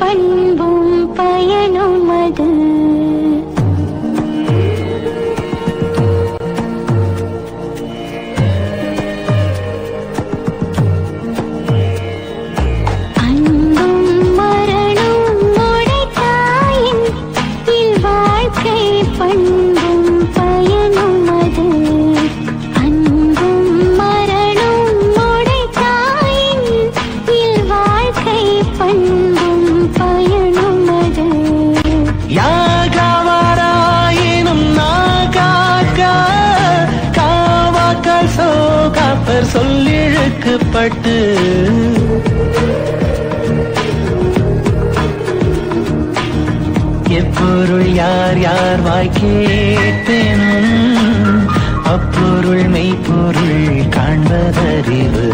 பணி கா காவாக்கால் so copper சொல்லிழுக்கு பட்டு எப்பொருள் யார் யார் வாய் கேட்டேனும் அப்பொருள் மெய்ப்பொருள் காண்பதறிவு.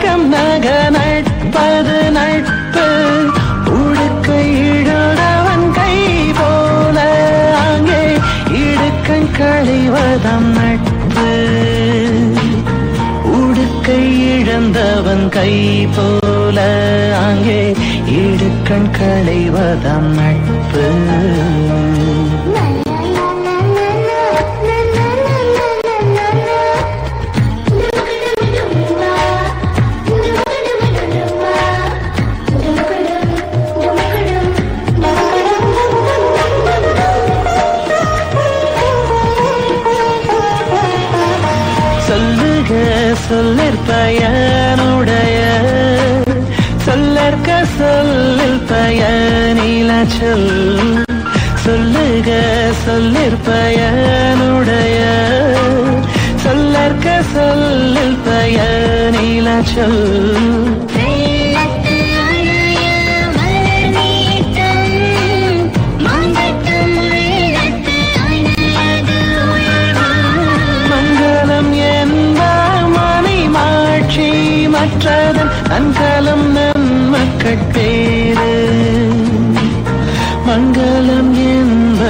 நெஞ்சத்து அகம் நக நட்பது நட்பு. உடுக்கை இழுடவன் கை போல அங்கே இடுக்கண் களைவதம் நட்பு. உடுக்கை இழந்தவன் கை போல அங்கே இடுக்கண் களைவதம் நட்பு. சொல்லிற்பயனுடைய சொல்லற்க சொல்லில் பயனில சொல். சொல்லுக சொல்லிற்பயனுடைய சொல்லற்க சொல்லில் பயனில சொல். மங்களம் அன்கலம் நன்மக்கள் பேரு மங்களம் என்ப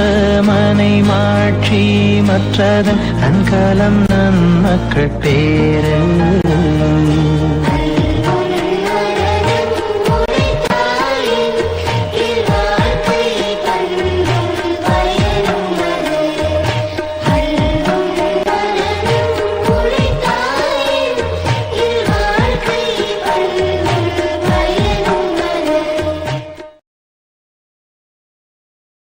மனை மாற்றி மற்றதன் அன்கலம் நன்மக்கள் பேரு